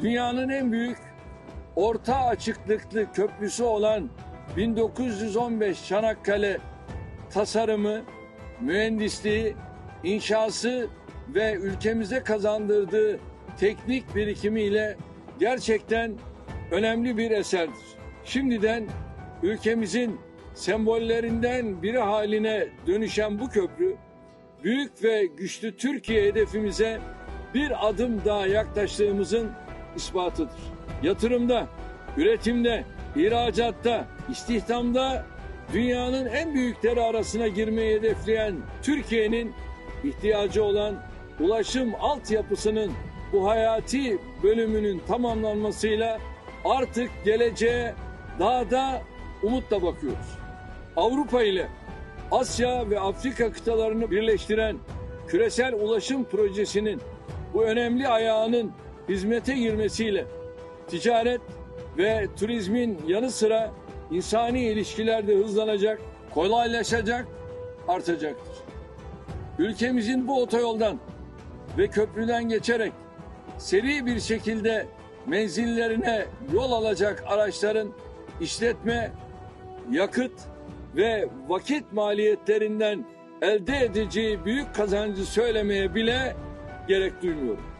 dünyanın en büyük orta açıklıklı köprüsü olan 1915 Çanakkale tasarımı, mühendisliği, inşası ve ülkemize kazandırdığı teknik birikimiyle gerçekten önemli bir eserdir. Şimdiden ülkemizin sembollerinden biri haline dönüşen bu köprü, büyük ve güçlü Türkiye hedefimize bir adım daha yaklaştığımızın ispatıdır. Yatırımda, üretimde, ihracatta, istihdamda dünyanın en büyükleri arasına girmeyi hedefleyen Türkiye'nin ihtiyacı olan ulaşım altyapısının bu hayati bölümünün tamamlanmasıyla artık geleceğe daha da umutla bakıyoruz. Avrupa ile Asya ve Afrika kıtalarını birleştiren küresel ulaşım projesinin bu önemli ayağının hizmete girmesiyle ticaret ve turizmin yanı sıra insani ilişkiler de hızlanacak, kolaylaşacak, artacaktır. Ülkemizin bu otoyoldan ve köprüden geçerek seri bir şekilde menzillerine yol alacak araçların işletme, yakıt ve vakit maliyetlerinden elde edeceği büyük kazancı söylemeye bile gerek duymuyorum.